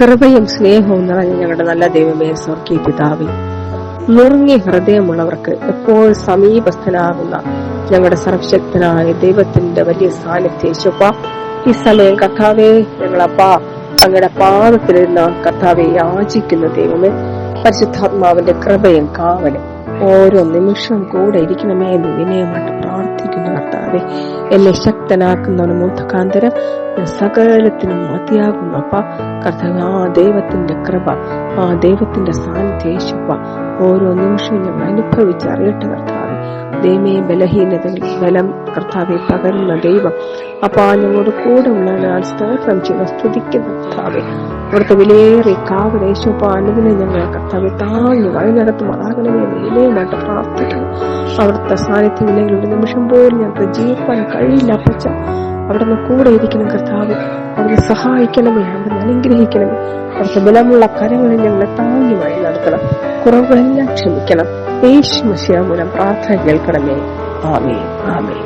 കൃപയും സ്നേഹവും നിറഞ്ഞ ഞങ്ങളുടെ നല്ല ദൈവമേ സ്വർഗീയ പിതാവി. നുറുങ്ങിയ ഹൃദയമുള്ളവർക്ക് എപ്പോഴും സമീപസ്ഥനാകുന്ന ഞങ്ങളുടെ സർവശക്തനായ ദൈവത്തിന്റെ വലിയ സാന്നിധ്യം. ഈ സമയം കർത്താവെ ഞങ്ങളപ്പ അങ്ങയുടെ പാദത്തിലിരുന്ന കർത്താവെ യാചിക്കുന്ന ദൈവമേ പരിശുദ്ധാത്മാവിന്റെ കൃപയും കാവലും ഓരോ നിമിഷവും കൂടെ ഇരിക്കണമേ എന്ന് വിനയമായിട്ട് പ്രാർത്ഥിക്കുന്നു കർത്താവെ എന്നെ ശക്തനാക്കുന്നവന് മുഖകാന്തരം സകലത്തിനും മതിയാകുന്നു. അപ്പ കർത്താവ് ആ ദൈവത്തിന്റെ കൃപ ആ ദൈവത്തിന്റെ സാന്നിധ്യം ഓരോ നിമിഷവും ഞങ്ങൾ അനുഭവിച്ചറിയട്ടെ കർത്താവെ. ദൈവമേ ബലഹീനത ബലം കർത്താവെ പകരുന്ന ദൈവം. അപ്പൊ ആ ഞങ്ങളുടെ കൂടെ ഉള്ള ഞാൻ സ്തോത്രം ചെയ്യുന്ന സ്തുതിക്കുന്ന കർത്താവെ. അവിടുത്തെ വിലയേറെ കാവലേശോപ്പ അനുദിനെ ഞങ്ങളെ കർത്താവെ താങ്ങി വഴി നടത്തുമാറാകണമേ എന്ന് വിനയമായിട്ട് പ്രാർത്ഥിക്കുന്നു. അവിടുത്തെ സാന്നിധ്യം ഇല്ലെങ്കിൽ ഒരു നിമിഷം പോലും ഞങ്ങൾക്ക് ജീവിക്കാൻ കഴിയില്ല അപ്പച്ച. അവിടുന്ന് കൂടെ ഇരിക്കണം കർത്താവ് അവിടുന്ന് സഹായിക്കണമേ അവിടുന്ന് അനുഗ്രഹിക്കണമേ. അവിടുത്തെ ബലമുള്ള കരങ്ങളിൽ ഞങ്ങളെ താങ്ങി വഴി നടത്തണം. കുറവുകളെല്ലാം ക്ഷമിക്കണം. യേശു മൂലം പ്രാർത്ഥന കേൾക്കണമേ. ആമേ ആമേ